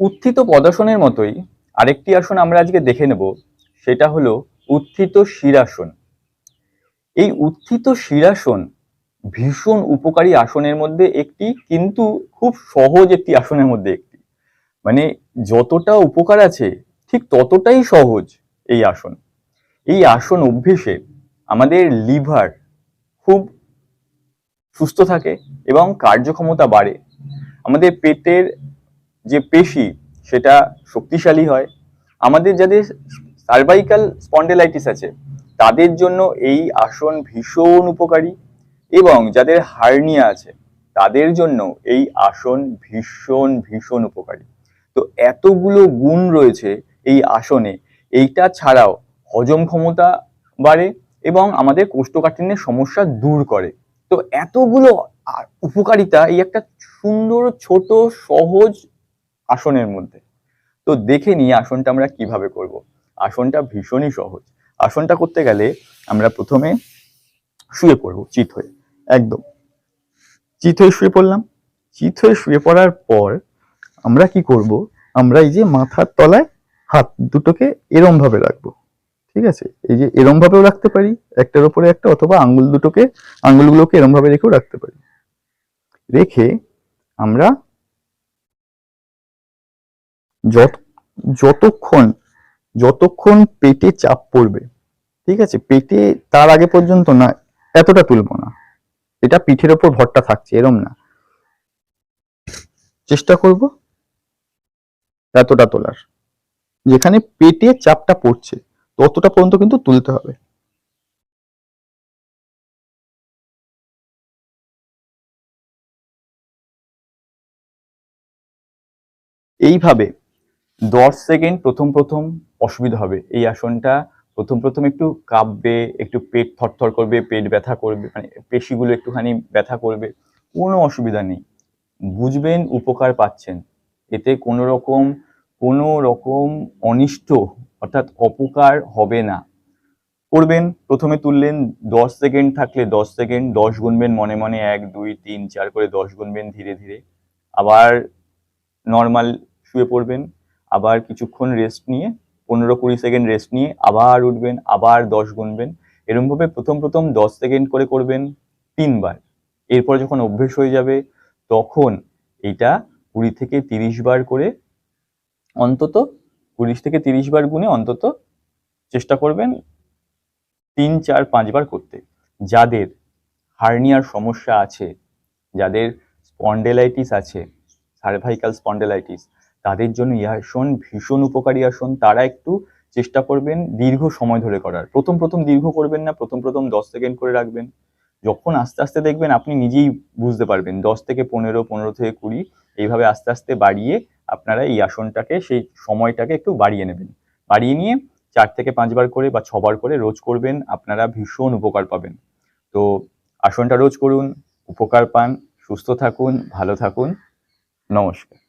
উত্থিত পদাসনের মতোই আরেকটি আসন আমরা আজকে দেখে নেব, সেটা হলো উত্থিত শিরাসন। এই উত্থিত শিরাসন ভীষণ উপকারী আসনের মধ্যে একটি, কিন্তু খুব সহজ একটি আসনের মধ্যে একটি। মানে যতটা উপকার আছে, ঠিক ততটাই সহজ এই আসন। এই আসন অভ্যেসে আমাদের লিভার খুব সুস্থ থাকে এবং কার্যক্ষমতা বাড়ে। আমাদের পেটের যে পেশি, সেটা শক্তিশালী হয়। আমাদের যাদের সার্ভাইকাল স্পন্ডেলাইটিস আছে, তাদের জন্য এই আসন ভীষণ উপকারী এবং যাদের হার্নিয়া আছে, তাদের জন্য এই আসন ভীষণ ভীষণ উপকারী। তো এতগুলো গুণ রয়েছে এই আসনে, এইটা ছাড়াও হজম ক্ষমতা বাড়ে এবং আমাদের কোষ্ঠকাঠিন্যের সমস্যা দূর করে। তো এতগুলো উপকারিতা, এই একটা সুন্দর, ছোট, সহজ আসনের মধ্যে। তো দেখে নিই আসনটা আমরা কীভাবে করব। আসনটা ভীষণই সহজ। আসনটা করতে গেলে আমরা প্রথমে শুয়ে পড়ব, চিত হয়ে। একদম। চিত হয়ে শুয়ে পড়লাম। চিত হয়ে শুয়ে পড়ার পর আমরা কি করব? আমরা এই যে মাথার তলায় হাত দুটোকে এরম ভাবে রাখব। ঠিক আছে? এই যে এরম ভাবেও রাখতে পারি, একটার উপরে একটা, অথবা আঙ্গুল দুটোকে, আঙ্গুলগুলোকে এরম ভাবে রেখেও রাখতে পারি। রেখে আমরা যত, যতক্ষণ যতক্ষণ পেটে চাপ পড়বে, ঠিক আছে? পেটে তার আগে পর্যন্ত না, এতটা তুলবো না। এটা পিঠের ওপর ভরটা থাকছে, এরম না। চেষ্টা করব এতটা তোলার। যেখানে পেটে চাপটা পড়ছে, ততটা পর্যন্ত কিন্তু তুলতে হবে। এইভাবে দশ সেকেন্ড প্রথম প্রথম অসুবিধা হবে। এই আসনটা প্রথম প্রথম একটু কাঁপবে, একটু পেট থরথর করবে, পেট ব্যথা করবে মানে পেশিগুলো একটুখানি ব্যথা করবে, কোনো অসুবিধা নেই। বুঝবেন, উপকার পাচ্ছেন। এতে কোনো রকম কোনো রকম অনিষ্ট, অর্থাৎ অপকার হবে না। করবেন, প্রথমে তুললেন, দশ সেকেন্ড থাকলে দশ সেকেন্ড, দশ গুনবেন মনে মনে এক, দুই, তিন, চার করে দশ গুনবেন ধীরে ধীরে। আবার নর্মাল শুয়ে পড়বেন আবার কিছুক্ষণ রেস্ট নিয়ে, পনেরো কুড়ি সেকেন্ড রেস্ট নিয়ে আবার উঠবেন, আবার দশ গুনবেন। এরকমভাবে প্রথম প্রথম দশ সেকেন্ড করে করবেন তিনবার। এরপর যখন অভ্যেস হয়ে যাবে, তখন এটা কুড়ি থেকে তিরিশ বার করে অন্তত কুড়ি থেকে তিরিশ বার গুণে অন্তত চেষ্টা করবেন তিন, চার পাঁচবার করতে। যাদের হার্নিয়ার সমস্যা আছে, যাদের স্পন্ডেলাইটিস আছে সার্ভাইকাল স্পন্ডেলাইটিস তাদের জন্য এই আসন ভীষণ উপকারী আসন। তারা একটু চেষ্টা করবেন দীর্ঘ সময় ধরে করার। প্রথম প্রথম দীর্ঘ করবেন না, প্রথম প্রথম দশ সেকেন্ড করে রাখবেন। যখন আস্তে আস্তে দেখবেন আপনি নিজেই বুঝতে পারবেন, দশ থেকে পনেরো পনেরো থেকে কুড়ি, এইভাবে আস্তে আস্তে বাড়িয়ে আপনারা এই আসনটাকে, সেই সময়টাকে একটু বাড়িয়ে নেবেন। বাড়িয়ে নিয়ে চার থেকে পাঁচবার করে বা ছবার করে রোজ করবেন, আপনারা ভীষণ উপকার পাবেন। তো আসনটা রোজ করুন, উপকার পান, সুস্থ থাকুন, ভালো থাকুন। নমস্কার।